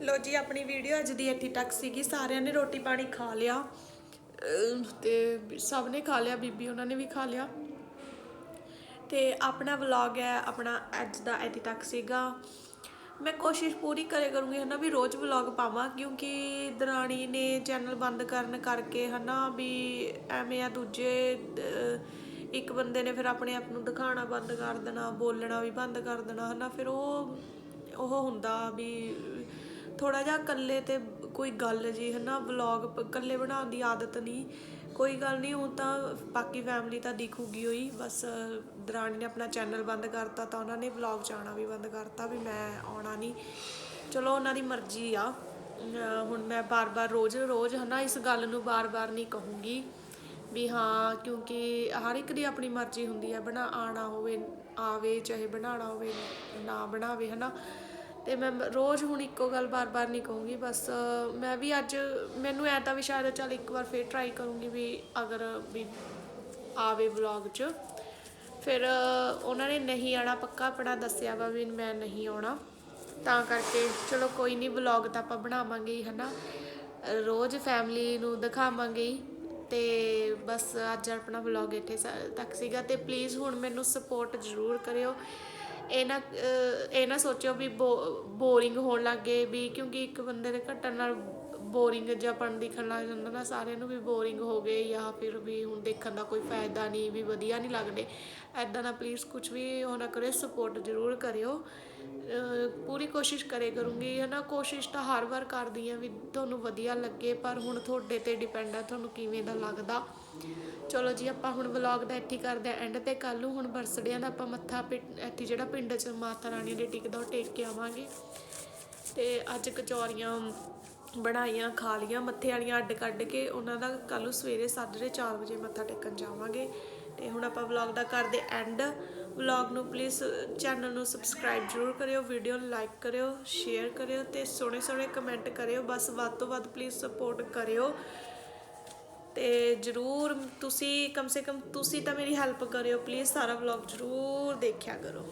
ਲੋ ਜੀ, ਆਪਣੀ ਵੀਡੀਓ ਅੱਜ ਦੀ ਇੱਥੇ ਤੱਕ ਸੀਗੀ। ਸਾਰਿਆਂ ਨੇ ਰੋਟੀ ਪਾਣੀ ਖਾ ਲਿਆ। ਤੇ ਸਭ ਨੇ ਖਾ ਲਿਆ, ਬੀਬੀ ਉਹਨਾਂ ਨੇ ਵੀ ਖਾ ਲਿਆ। ਤੇ ਆਪਣਾ ਵਲੌਗ ਹੈ, ਆਪਣਾ ਅੱਜ ਦਾ ਇੱਥੇ ਤੱਕ ਸੀਗਾ। ਮੈਂ ਕੋਸ਼ਿਸ਼ ਪੂਰੀ ਕਰੇ ਕਰੂੰਗੀ ਹਨਾ ਵੀ ਰੋਜ਼ ਵਲੌਗ ਪਾਵਾਂ, ਕਿਉਂਕਿ ਦਰਾਣੀ ਨੇ ਚੈਨਲ ਬੰਦ ਕਰਨ ਕਰਕੇ ਹਨਾ ਵੀ ਐਵੇਂ ਆ ਦੂਜੇ ਇੱਕ ਬੰਦੇ ਨੇ ਫਿਰ ਆਪਣੇ ਆਪ ਨੂੰ ਦਿਖਾਉਣਾ ਬੰਦ ਕਰ ਦੇਣਾ, ਬੋਲਣਾ ਵੀ ਬੰਦ ਕਰ ਦੇਣਾ, ਹਨਾ? ਫਿਰ ਉਹ ਉਹ ਹੁੰਦਾ ਵੀ ਥੋੜਾ ਜਿਹਾ ਇਕੱਲੇ ਤੇ ਕੋਈ ਗੱਲ ਜੀ, ਹਨਾ? ਵਲੌਗ ਇਕੱਲੇ ਬਣਾਉਣ ਦੀ ਆਦਤ ਨਹੀਂ। ਕੋਈ ਗੱਲ ਨਹੀਂ, ਉਹ ਤਾਂ ਬਾਕੀ ਫੈਮਿਲੀ ਤਾਂ ਦਿਖੂਗੀ ਹੋਈ ਬਸ ਦਰਾਣੀ ਨੇ ਆਪਣਾ ਚੈਨਲ ਬੰਦ ਕਰਤਾ ਤਾਂ ਉਹਨਾਂ ਨੇ ਵਲੌਗ ਚ ਆਉਣਾ ਵੀ ਬੰਦ ਕਰਤਾ ਵੀ ਮੈਂ ਆਉਣਾ ਨਹੀਂ। ਚਲੋ, ਉਹਨਾਂ ਦੀ ਮਰਜ਼ੀ ਆ। ਹੁਣ ਮੈਂ ਬਾਰ-ਬਾਰ, ਰੋਜ਼-ਰੋਜ਼, ਹਨਾ? ਇਸ ਗੱਲ ਨੂੰ ਬਾਰ-ਬਾਰ ਨਹੀਂ ਕਹੂੰਗੀ। ਵੀ ਹਾਂ, ਕਿਉਂਕਿ ਹਰ ਇੱਕ ਦੀ ਆਪਣੀ ਮਰਜ਼ੀ ਹੁੰਦੀ ਹੈ, ਬਣਾ ਆਣਾ ਹੋਵੇ, ਆਵੇ, ਚਾਹੇ ਬਣਾਉਣਾ ਹੋਵੇ, ਨਾ ਬਣਾਵੇ, ਹਨਾ। ਤੇ ਮੈਂ ਰੋਜ਼ ਹੁਣ ਇੱਕੋ ਗੱਲ ਬਾਰ-ਬਾਰ ਨਹੀਂ ਕਹੂੰਗੀ, ਬਸ ਮੈਂ ਵੀ ਅੱਜ, ਮੈਨੂੰ ਐ ਤਾਂ ਵੀ ਸ਼ਾਇਦ ਚੱਲ ਇੱਕ ਵਾਰ ਫੇਰ ਟਰਾਈ ਕਰੂੰਗੀ ਵੀ ਅਗਰ ਵੀ ਆਵੇ ਵਲੌਗ 'ਚ। ਫਿਰ ਉਹਨਾਂ ਨੇ ਨਹੀਂ ਆਣਾ ਪੱਕਾ ਆਪਣਾ ਦੱਸਿਆ ਵਾ ਵੀ ਮੈਂ ਨਹੀਂ ਆਉਣਾ। ਤਾਂ ਕਰਕੇ ਚਲੋ ਕੋਈ ਨਹੀਂ ਵਲੌਗ ਤਾਂ ਆਪਾਂ ਬਣਾਵਾਂਗੇ ਹੀ, ਹਨਾ। ਰੋਜ਼ ਫੈਮਿਲੀ ਨੂੰ ਦਿਖਾਵਾਂਗੇ ਹੀ। ਤੇ ਬਸ ਅੱਜ ਆਪਣਾ ਵਲੌਗ ਇੱਥੇ ਤੱਕ ਸੀਗਾ ਤੇ ਪਲੀਜ਼ ਹੁਣ ਮੈਨੂੰ ਸਪੋਰਟ ਜ਼ਰੂਰ ਕਰਿਓ। ਇਹ ਨਾ ਇਹ ਨਾ ਸੋਚਿਓ ਵੀ ਬੋਰਿੰਗ ਹੋਣ ਲੱਗੇ ਵੀ ਕਿਉਂਕਿ ਇੱਕ ਬੰਦੇ ਦੇ ਘਟਣ ਨਾਲ ਬੋਰਿੰਗ ਜਿਹਾ ਪਣ ਦਿਖਣ ਲੱਗ ਜਾਂਦਾ ਨਾ, ਸਾਰਿਆਂ ਨੂੰ ਵੀ ਬੋਰਿੰਗ ਹੋ ਗਏ ਜਾਂ ਫਿਰ ਵੀ ਹੁਣ ਦੇਖਣ ਦਾ ਕੋਈ ਫਾਇਦਾ ਨਹੀਂ, ਵੀ ਵਧੀਆ ਨਹੀਂ ਲੱਗਦੇ। ਐਦਾਂ ਦਾ ਪਲੀਜ਼ ਕੁਝ ਵੀ ਉਹ ਨਾ ਕਰੇ ਸਪੋਰਟ ਜ਼ਰੂਰ ਕਰਿਓ। ਪੂਰੀ ਕੋਸ਼ਿਸ਼ ਕਰੇ ਕਰੂੰਗੀ, ਹਨਾ, ਕੋਸ਼ਿਸ਼ ਤਾਂ ਹਰ ਵਾਰ ਕਰਦੀ ਆ ਵੀ ਤੁਹਾਨੂੰ ਵਧੀਆ ਲੱਗੇ, ਪਰ ਹੁਣ ਤੁਹਾਡੇ ਤੇ ਡਿਪੈਂਡ ਆ, ਤੁਹਾਨੂੰ ਕਿਵੇਂ ਦਾ ਲੱਗਦਾ। ਚਲੋ ਜੀ, ਆਪਾਂ ਹੁਣ ਵਲੌਗ ਦਾ ਇੱਥੇ ਕਰਦੇ ਆ ਐਂਡ ਤੇ ਕੱਲ ਨੂੰ ਹੁਣ ਬਰਸਡੇਆਂ ਦਾ ਆਪਾਂ ਮੱਥਾ ਪਿੰ- ਇੱਥੇ ਜਿਹੜਾ ਪਿੰਡ 'ਚ ਮਾਤਾ ਰਾਣੀ ਦੇ ਟਿਕਦਾ ਉਹ ਟੇਕ ਕੇ ਆਵਾਂਗੇ। ਤੇ ਅੱਜ ਕਚੌਰੀਆਂ ਬਣਾਈਆਂ, ਖਾ ਲੀਆਂ ਮੱਥੇ ਵਾਲੀਆਂ ਅੱਡ ਕੱਢ ਕੇ ਉਹਨਾਂ ਦਾ ਕੱਲ ਨੂੰ ਸਵੇਰੇ 4:30 ਵਜੇ ਮੱਥਾ ਟੇਕਣ ਜਾਵਾਂਗੇ। ਤੇ ਹੁਣ ਆਪਾਂ ਵਲੌਗ ਦਾ ਕਰਦੇ ਐਂਡ ਵਲੌਗ ਨੂੰ ਪਲੀਜ਼ ਚੈਨਲ ਨੂੰ ਸਬਸਕ੍ਰਾਈਬ ਜ਼ਰੂਰ ਕਰਿਓ ਵੀਡੀਓ ਨੂੰ ਲਾਈਕ ਕਰਿਓ ਸ਼ੇਅਰ ਕਰਿਓ ਤੇ ਸੋਹਣੇ ਸੋਹਣੇ ਕਮੈਂਟ ਕਰਿਓ, ਬਸ ਵੱਧ ਤੋਂ ਵੱਧ ਪਲੀਜ਼ ਸਪੋਰਟ ਕਰਿਓ। ਤੇ ਜਰੂਰ ਤੁਸੀਂ ਕਮ ਸੇ ਕਮ ਤੁਸੀਂ ਤਾਂ ਮੇਰੀ ਹੈਲਪ ਕਰਿਓ ਪਲੀਜ਼ ਸਾਰਾ ਵਲੌਗ ਜਰੂਰ ਦੇਖਿਆ ਕਰੋ।